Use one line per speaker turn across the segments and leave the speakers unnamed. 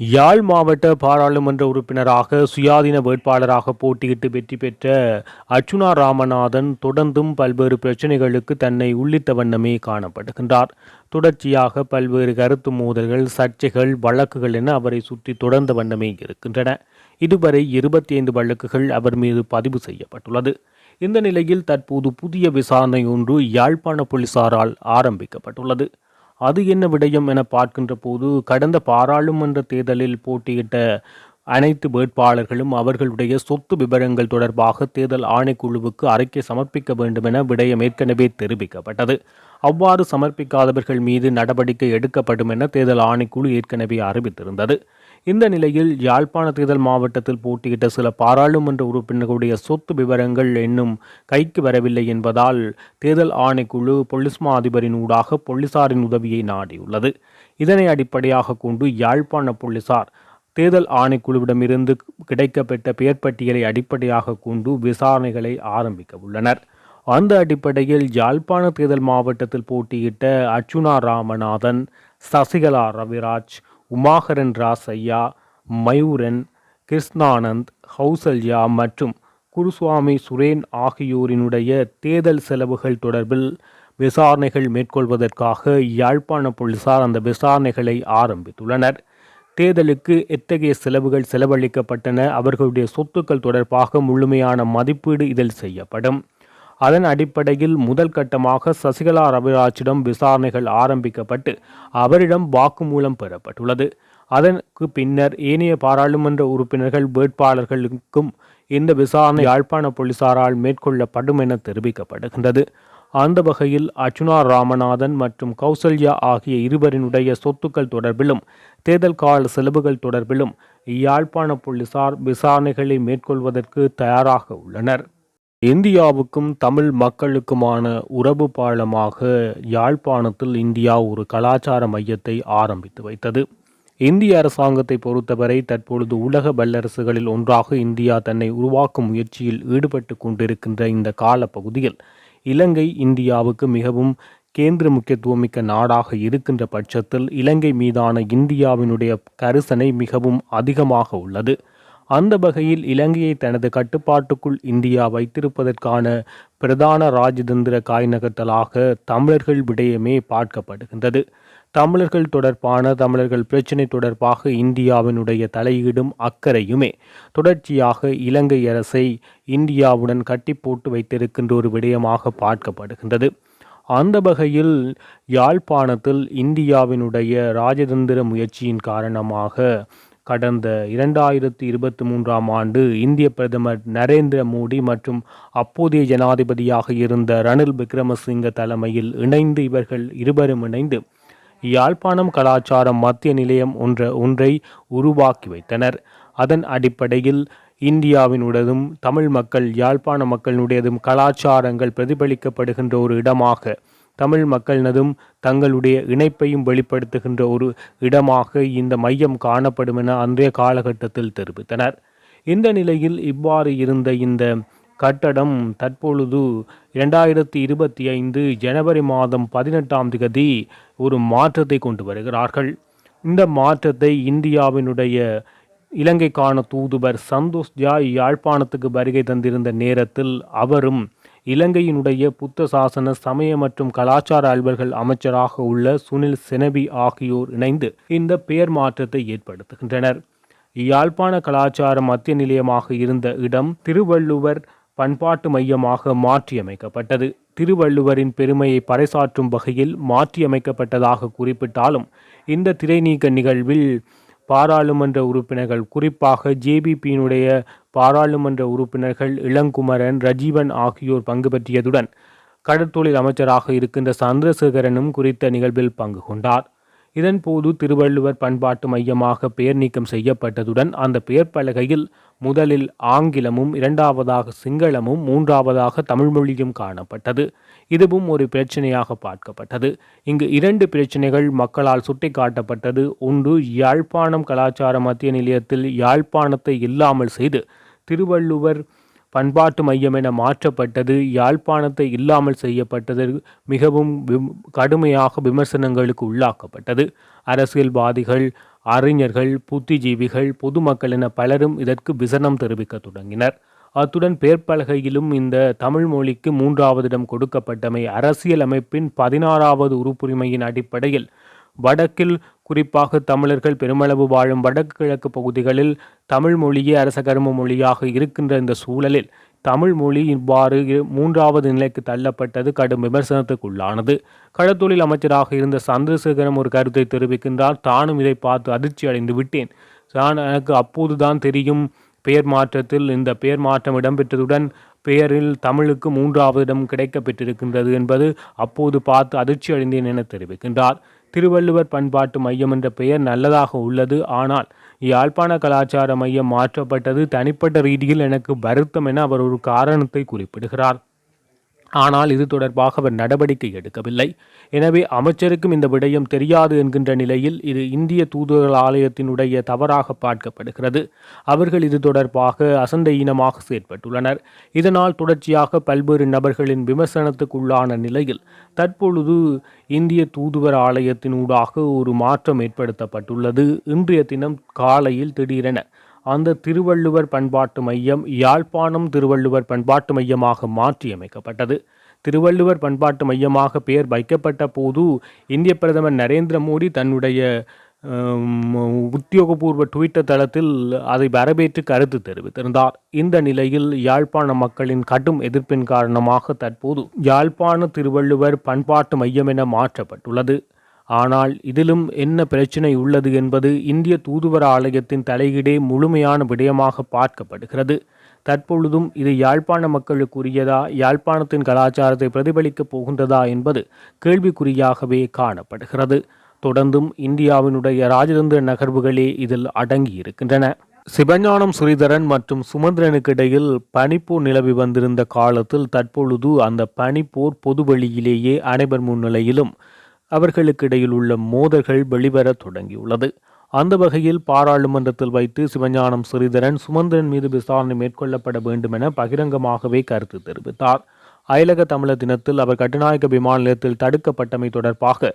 யாழ் மாவட்ட பாராளுமன்ற உறுப்பினராக சுயாதீன வேட்பாளராக போட்டியிட்டு வெற்றி பெற்ற அர்ச்சுனா ராமநாதன் தொடர்ந்தும் பல்வேறு பிரச்சனைகளுக்கு தன்னை உள்ளிட்ட வண்ணமே காணப்படுகின்றார். தொடர்ச்சியாக பல்வேறு கருத்து மோதல்கள் சர்ச்சைகள் வழக்குகள் என அவரை சுற்றி தொடர்ந்த வண்ணமே இருக்கின்றன. இதுவரை இருபத்தி ஐந்து வழக்குகள் அவர் மீது பதிவு செய்யப்பட்டுள்ளது. இந்த நிலையில் தற்போது புதிய விசாரணை ஒன்று யாழ்ப்பாண போலீசாரால் ஆரம்பிக்கப்பட்டுள்ளது. அது என்ன விடயம் என பார்க்கின்ற போது கடந்த பாராளுமன்ற தேர்தலில் போட்டியிட்ட அனைத்து வேட்பாளர்களும் அவர்களுடைய சொத்து விவரங்கள் தொடர்பாக தேர்தல் ஆணைக்குழுவுக்கு அறிக்கை சமர்ப்பிக்க வேண்டும் என விடயம் ஏற்கனவே தெரிவிக்கப்பட்டது. அவ்வாறு சமர்ப்பிக்காதவர்கள் மீது நடவடிக்கை எடுக்கப்படும் என தேர்தல் ஆணைக்குழு ஏற்கனவே அறிவித்திருந்தது. இந்த நிலையில் யாழ்ப்பாண தேர்தல் மாவட்டத்தில் போட்டியிட்ட சில பாராளுமன்ற உறுப்பினர்களுடைய சொத்து விவரங்கள் இன்னும் கைக்கு வரவில்லை என்பதால் தேர்தல் ஆணைக்குழு பொலிஸ் மா அதிபரின் ஊடாக போலீசாரின் உதவியை நாடியுள்ளது. இதனை அடிப்படையாக கொண்டு யாழ்ப்பாண போலீசார் தேர்தல் ஆணைக்குழுவிடமிருந்து கிடைக்கப்பெற்ற பெயர் பட்டியலை அடிப்படையாக கொண்டு விசாரணைகளை ஆரம்பிக்க உள்ளனர். அந்த அடிப்படையில் யாழ்ப்பாண தேர்தல் மாவட்டத்தில் போட்டியிட்ட அர்ச்சுனா ராமநாதன் சசிகலா ரவிராஜ் உமாகரன் ராசையா மயூரன் கிருஷ்ணானந்த் ஹவுசல்யா மற்றும் குருசுவாமி சுரேன் ஆகியோரினுடைய தேர்தல் செலவுகள் தொடர்பில் விசாரணைகள் மேற்கொள்வதற்காக யாழ்ப்பாண போலீசார் அந்த விசாரணைகளை ஆரம்பித்துள்ளனர். தேர்தலுக்கு எத்தகைய செலவுகள் செலவழிக்கப்பட்டன அவர்களுடைய சொத்துக்கள் தொடர்பாக முழுமையான மதிப்பீடு இதில் செய்யப்படும். அதன் அடிப்படையில் முதல் கட்டமாக சசிகலா ரவிராஜிடம் விசாரணைகள் ஆரம்பிக்கப்பட்டு அவரிடம் வாக்குமூலம் பெறப்பட்டுள்ளது. அதற்கு பின்னர் ஏனைய பாராளுமன்ற உறுப்பினர்கள் வேட்பாளர்களுக்கும் இந்த விசாரணை யாழ்ப்பாண போலீசாரால் மேற்கொள்ளப்படும் என தெரிவிக்கப்படுகின்றது. அந்த வகையில் அர்ச்சுனா ராமநாதன் மற்றும் கௌசல்யா ஆகிய இருவரினுடைய சொத்துக்கள் தொடர்பிலும் தேர்தல் கால செலவுகள் தொடர்பிலும் யாழ்ப்பாண போலீசார் விசாரணைகளை மேற்கொள்வதற்கு தயாராக உள்ளனர். இந்தியாவுக்கும் தமிழ் மக்களுக்குமான உறவு பாலமாக யாழ்ப்பாணத்தில் இந்தியா ஒரு கலாச்சார மையத்தை ஆரம்பித்து வைத்தது. இந்திய அரசாங்கத்தை பொறுத்தவரை தற்பொழுது உலக வல்லரசுகளில் ஒன்றாக இந்தியா தன்னை உருவாக்கும் முயற்சியில் ஈடுபட்டு கொண்டிருக்கின்ற இந்த காலப்பகுதியில் இலங்கை இந்தியாவுக்கு மிகவும் கேந்திர முக்கியத்துவமிக்க நாடாக இருக்கின்ற பட்சத்தில் இலங்கை மீதான இந்தியாவினுடைய கரிசனை மிகவும் அதிகமாக உள்ளது. அந்த வகையில் இலங்கையை தனது கட்டுப்பாட்டுக்குள் இந்தியா வைத்திருப்பதற்கான பிரதான ராஜதந்திர காய் நகர்த்தலாக தமிழர்கள் விடயமே பார்க்கப்படுகின்றது. தமிழர்கள் தொடர்பான தமிழர்கள் பிரச்சினை தொடர்பாக இந்தியாவினுடைய தலையீடும் அக்கறையுமே. தொடர்ச்சியாக இலங்கை அரசை இந்தியாவுடன் கட்டி போட்டு வைத்திருக்கின்ற ஒரு விடயமாக பார்க்கப்படுகின்றது. அந்த வகையில் யாழ்ப்பாணத்தில் இந்தியாவினுடைய ராஜதந்திர முயற்சியின் காரணமாக கடந்த இரண்டாயிரத்தி இருபத்தி மூன்றாம் ஆண்டு இந்திய பிரதமர் நரேந்திர மோடி மற்றும் அப்போதைய ஜனாதிபதியாக இருந்த ரணில் விக்ரமசிங்க தலைமையில் இணைந்து இவர்கள் இருவரும் இணைந்து யாழ்ப்பாணம் கலாச்சாரம் மத்திய நிலையம் ஒன்ற ஒன்றை உருவாக்கி வைத்தனர். அதன் அடிப்படையில் இந்தியாவினுடையதும் தமிழ் மக்கள் யாழ்ப்பாண மக்களினுடையதும் கலாச்சாரங்கள் பிரதிபலிக்கப்படுகின்ற ஒரு இடமாக தமிழ் மக்களினதும் தங்களுடைய இணைப்பையும் வெளிப்படுத்துகின்ற ஒரு இடமாக இந்த மையம் காணப்படும் என அன்றைய காலகட்டத்தில் தெரிவித்தனர். இந்த நிலையில் இவ்வாறு இருந்த இந்த கட்டடம் தற்பொழுது இரண்டாயிரத்தி இருபத்தி ஐந்து ஜனவரி மாதம் பதினெட்டாம் தேதி ஒரு மாற்றத்தை கொண்டு வருகிறார்கள். இந்த மாற்றத்தை இந்தியாவினுடைய இலங்கைக்கான தூதுவர் சந்தோஷ் ஜா யாழ்ப்பாணத்துக்கு வருகை தந்திருந்த நேரத்தில் அவரும் இலங்கையினுடைய புத்த சாசன சமய மற்றும் கலாச்சார அலுவல்கள் அமைச்சராக உள்ள சுனில் செனபி ஆகியோர் இணைந்து இந்த பெயர் மாற்றத்தை ஏற்படுத்துகின்றனர். யாழ்ப்பாண கலாச்சார மத்திய நிலையமாக இருந்த இடம் திருவள்ளுவர் பண்பாட்டு மையமாக மாற்றியமைக்கப்பட்டது. திருவள்ளுவரின் பெருமையை பறைசாற்றும் வகையில் மாற்றியமைக்கப்பட்டதாக குறிப்பிட்டாலும் இந்த திரைநீக்க நிகழ்வில் பாராளுமன்ற உறுப்பினர்கள் குறிப்பாக ஜேபிபியினுடைய பாராளுமன்ற உறுப்பினர்கள் இளங்குமரன் ரஜீவன் ஆகியோர் பங்கு பற்றியதுடன் கடற்தொழில் அமைச்சராக இருக்கின்ற சந்திரசேகரனும் குறித்த நிகழ்வில் பங்கு கொண்டார். இதன்போது திருவள்ளுவர் பண்பாட்டு மையமாக பெயர் நீக்கம் செய்யப்பட்டதுடன் அந்த பெயர் பலகையில் முதலில் ஆங்கிலமும் இரண்டாவதாக சிங்களமும் மூன்றாவதாக தமிழ்மொழியும் காணப்பட்டது. இதுவும் ஒரு பிரச்சனையாக பார்க்கப்பட்டது. இங்கு இரண்டு பிரச்சனைகள் மக்களால் சுட்டிக்காட்டப்பட்டது. ஒன்று யாழ்ப்பாணம் கலாச்சார மத்திய நிலையத்தில் யாழ்ப்பாணத்தை இல்லாமல் செய்து திருவள்ளுவர் பண்பாட்டு மையம் என மாற்றப்பட்டது யாழ்ப்பாணத்தை இல்லாமல் செய்யப்பட்டது மிகவும் கடுமையாக விமர்சனங்களுக்கு உள்ளாக்கப்பட்டது. அரசியல்வாதிகள் அறிஞர்கள் புத்திஜீவிகள் பொதுமக்கள் என பலரும் இதற்கு விசனம் தெரிவிக்க தொடங்கினர். அத்துடன் பேர்பலகையிலும் இந்த தமிழ் மொழிக்கு மூன்றாவது இடம் கொடுக்கப்பட்டமை அரசியல் அமைப்பின் பதினாறாவது உறுப்புரிமையின் அடிப்படையில் வடக்கில் குறிப்பாக தமிழர்கள் பெருமளவு வாழும் வடக்கு கிழக்கு பகுதிகளில் தமிழ் மொழியே அரச கரும மொழியாக இருக்கின்ற இந்த சூழலில் தமிழ் மொழி இவ்வாறு மூன்றாவது நிலைக்கு தள்ளப்பட்டது கடும் விமர்சனத்துக்குள்ளானது. கடத்தொழில் அமைச்சராக இருந்த சந்திரசேகரம் ஒரு கருத்தை தெரிவிக்கின்றார் தானும் இதை பார்த்து அதிர்ச்சி அடைந்து விட்டேன். நான் எனக்கு அப்போதுதான் தெரியும் பெயர் மாற்றத்தில் இந்த பெயர் மாற்றம் இடம்பெற்றதுடன் பெயரில் தமிழுக்கு மூன்றாவது இடம் கிடைக்கப்பெற்றிருக்கின்றது என்பது அப்போது பார்த்து அதிர்ச்சி அடைந்தேன் என தெரிவிக்கின்றார். திருவள்ளுவர் பண்பாட்டு மையம் என்ற பெயர் நல்லதாக உள்ளது. ஆனால் யாழ்ப்பாண கலாச்சார மையம் மாற்றப்பட்டது தனிப்பட்ட ரீதியில் எனக்கு வருத்தம் என அவர் ஒரு காரணத்தை குறிப்பிடுகிறார். ஆனால் இது தொடர்பாக அவர் நடவடிக்கை எடுக்கவில்லை. எனவே அமைச்சருக்கும் இந்த விடயம் தெரியாது என்கின்ற நிலையில் இது இந்திய தூதுவர் ஆலயத்தினுடைய தவறாக பார்க்கப்படுகிறது. அவர்கள் இது தொடர்பாக அசந்த இனமாக செயற்பட்டுள்ளனர். இதனால் தொடர்ச்சியாக பல்வேறு நபர்களின் விமர்சனத்துக்குள்ளான நிலையில் தற்பொழுது இந்திய தூதுவர் ஆலயத்தினூடாக ஒரு மாற்றம் ஏற்படுத்தப்பட்டுள்ளது. இன்றைய தினம் காலையில் திடீரென அந்த திருவள்ளுவர் பண்பாட்டு மையம் யாழ்ப்பாணம் திருவள்ளுவர் பண்பாட்டு மையமாக மாற்றியமைக்கப்பட்டது. திருவள்ளுவர் பண்பாட்டு மையமாக பெயர் வைக்கப்பட்ட போது இந்திய பிரதமர் நரேந்திர மோடி தன்னுடைய உத்தியோகபூர்வ ட்விட்டர் தளத்தில் அதை வரவேற்று கருத்து தெரிவித்திருந்தார். இந்த நிலையில் யாழ்ப்பாண மக்களின் கடும் எதிர்ப்பின் காரணமாக தற்போது யாழ்ப்பாண திருவள்ளுவர் பண்பாட்டு மையம் என மாற்றப்பட்டுள்ளது. ஆனால் இதிலும் என்ன பிரச்சினை உள்ளது என்பது இந்திய தூதுவர ஆலயத்தின் தலையீடே முழுமையான விடயமாக பார்க்கப்படுகிறது. தற்பொழுதும் இது யாழ்ப்பாண மக்களுக்குரியதா யாழ்ப்பாணத்தின் கலாச்சாரத்தை பிரதிபலிக்கப் போகின்றதா என்பது கேள்விக்குறியாகவே காணப்படுகிறது. தொடர்ந்தும் இந்தியாவினுடைய ராஜதந்திர நகர்வுகளே இதில் அடங்கியிருக்கின்றன. சிவஞானம் ஸ்ரீதரன் மற்றும் சுமந்திரனுக்கு இடையில் பனிப்போர் நிலவி வந்திருந்த காலத்தில் தற்பொழுது அந்த பனிப்போர் பொதுவெளியிலேயே அனைவர் முன்னிலையிலும் அவர்களுக்கிடையில் உள்ள மோதல்கள் வெளிவரத் தொடங்கியுள்ளது. அந்த வகையில் பாராளுமன்றத்தில் வைத்து சிவஞானம் ஸ்ரீதரன் சுமந்திரன் மீது விசாரணை மேற்கொள்ளப்பட வேண்டும் என பகிரங்கமாகவே கருத்து தெரிவித்தார். அயலக தமிழர் தினத்தில் அவர் கட்டுநாயக்க விமான நிலையத்தில் தடுக்கப்பட்டமை தொடர்பாக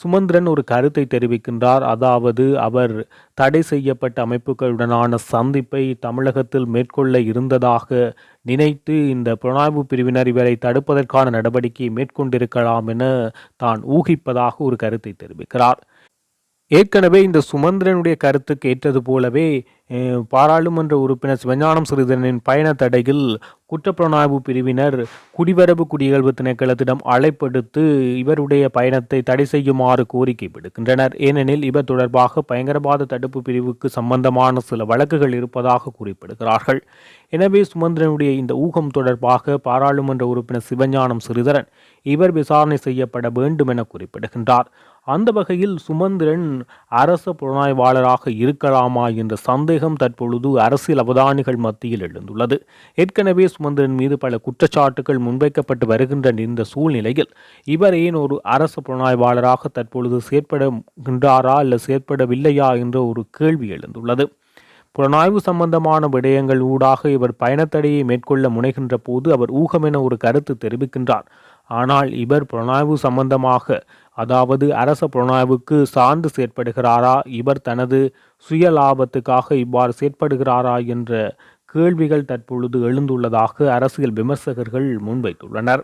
சுமந்திரன் ஒரு கருத்தை தெரிவிக்கின்றார். அதாவது அவர் தடை செய்யப்பட்ட அமைப்புகளுடனான சந்திப்பை தமிழகத்தில் மேற்கொள்ள இருந்ததாக நினைத்து இந்த புலனாய்வு பிரிவினர் இவரை தடுப்பதற்கான நடவடிக்கையை மேற்கொண்டிருக்கலாம் என தான் ஊகிப்பதாக ஒரு கருத்தை தெரிவிக்கிறார். ஏற்கனவே இந்த சுமந்திரனுடைய கருத்துக்கு ஏற்றது போலவே பாராளுமன்ற உறுப்பினர் சிவஞானம் சிறிதனின் பயண தடையில் குற்றப்புலனாய்வு பிரிவினர் குடிவரவு குடியகல்வு திணைக்களத்திடம் அழைப்படுத்து இவருடைய பயணத்தை தடை செய்யுமாறு கோரிக்கை விடுக்கின்றனர். ஏனெனில் இவர் தொடர்பாக பயங்கரவாத தடுப்பு பிரிவுக்கு சம்பந்தமான சில வழக்குகள் இருப்பதாக குறிப்பிடுகிறார்கள். எனவே சுமந்திரனுடைய இந்த ஊகம் தொடர்பாக பாராளுமன்ற உறுப்பினர் சிவஞானம் சிறிதரன் இவர் விசாரணை செய்யப்பட வேண்டும் என குறிப்பிடுகின்றார். அந்த வகையில் சுமந்திரன் அரச புலனாய்வாளராக இருக்கலாமா என்ற சந்தேகம் தற்பொழுது அரசியல் அவதானிகள் மத்தியில் எழுந்துள்ளது. ஏற்கனவே சுமந்திரன் மீது பல குற்றச்சாட்டுகள் முன்வைக்கப்பட்டு வருகின்ற இந்த சூழ்நிலையில் இவர் ஏன் ஒரு அரச புலனாய்வாளராக தற்பொழுது செயற்படுகின்றாரா அல்ல செயற்படவில்லையா என்ற ஒரு கேள்வி எழுந்துள்ளது. புலனாய்வு சம்பந்தமான விடயங்கள் ஊடாக இவர் பயணத்தடையை மேற்கொள்ள முனைகின்ற போது அவர் ஊகமென ஒரு கருத்து தெரிவிக்கின்றார். ஆனால் இவர் புலனாய்வு சம்பந்தமாக அதாவது அரச புலனாய்வுக்கு சார்ந்து செயற்படுகிறாரா இவர் தனது சுய லாபத்துக்காக இவ்வாறு செயற்படுகிறாரா என்ற கேள்விகள் தற்பொழுது எழுந்துள்ளதாக அரசியல் விமர்சகர்கள் முன்வைத்துள்ளனர்.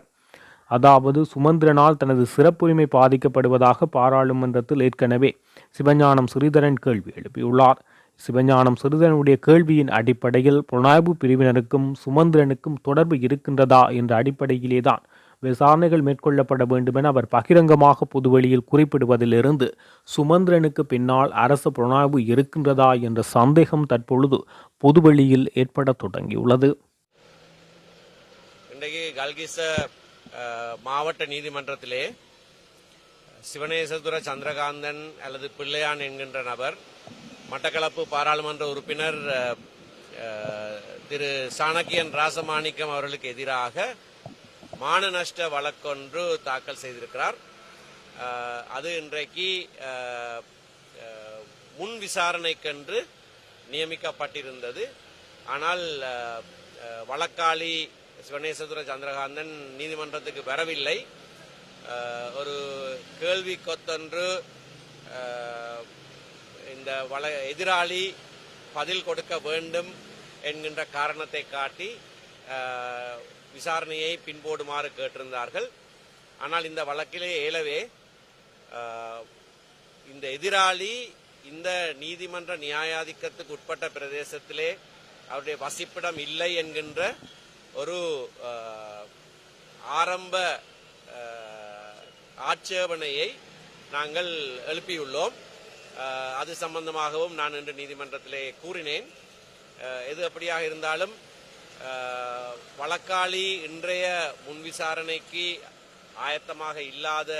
அதாவது சுமந்திரனால் தனது சிறப்புரிமை பாதிக்கப்படுவதாக பாராளுமன்றத்தில் ஏற்கனவே சிவஞானம் ஸ்ரீதரன் கேள்வி எழுப்பியுள்ளார். சிவஞானம் சிறிதனுடைய கேள்வியின் அடிப்படையில் புலனாய்வு பிரிவினருக்கும் சுமந்திரனுக்கும் தொடர்பு இருக்கின்றதா என்ற அடிப்படையிலேதான் விசாரணைகள் மேற்கொள்ளப்பட வேண்டுமென அவர் பகிரங்கமாக பொதுவெளியில் குறிப்பிடுவதிலிருந்து சுமந்திரனுக்கு பின்னால் அரசு புலனாய்வு இருக்கின்றதா என்ற சந்தேகம் தற்பொழுது பொதுவெளியில் ஏற்படத் தொடங்கியுள்ளது.
இன்றைக்கு கல்கிச மாவட்ட நீதிமன்றத்திலே சிவனேசதுர சந்திரகாந்தன் அல்லது பிள்ளையான் என்கின்ற நபர் மட்டக்களப்பு பாராளுமன்ற உறுப்பினர் திரு சாணக்கியன் ராசமாணிக்கம் அவர்களுக்கு எதிராக மான நஷ்ட வழக்கொன்று தாக்கல் செய்திருக்கிறார். அது இன்றைக்கு முன் விசாரணைக்கென்று நியமிக்கப்பட்டிருந்தது. ஆனால் வழக்காளி சிவனேசதுர சந்திரகாந்தன் நீதிமன்றத்துக்கு வரவில்லை. ஒரு கேள்வி கொத்தொன்று இந்த வள எதிராளி பதில் கொடுக்க வேண்டும் என்கின்ற காரணத்தை காட்டி விசாரணையை பின்போடுமாறு கேட்டிருந்தார்கள். ஆனால் இந்த வழக்கிலே ஏலவே இந்த எதிராளி இந்த நீதிமன்ற நியாயாதிக்கத்துக்கு உட்பட்ட பிரதேசத்திலே அவருடைய வசிப்பிடம் இல்லை என்கின்ற ஒரு ஆரம்ப ஆட்சேபனையை நாங்கள் எழுப்பியுள்ளோம். அது சம்பந்தமாகவும் நான் இன்று நீதிமன்றத்திலே கூறினேன். எது அப்படியாக இருந்தாலும் வழக்காளி இன்றைய முன் விசாரணைக்கு ஆயத்தமாக இல்லாத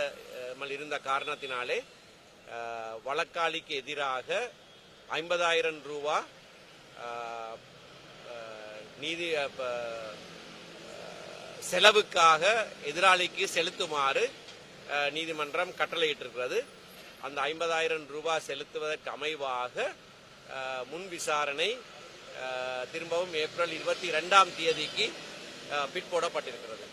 இருந்த காரணத்தினாலே வழக்காளிக்கு எதிராக ஐம்பதாயிரம் ரூபா நீதி செலவுக்காக எதிராளிக்கு செலுத்துமாறு நீதிமன்றம் கட்டளையிட்டிருக்கிறது. அந்த ஐம்பதாயிரம் ரூபாய் செலுத்துவதற்கு அமைவாக முன் விசாரணை திரும்பவும் ஏப்ரல் இருபத்தி ரெண்டாம் தேதிக்கு பிட் போடப்பட்டிருக்கிறது.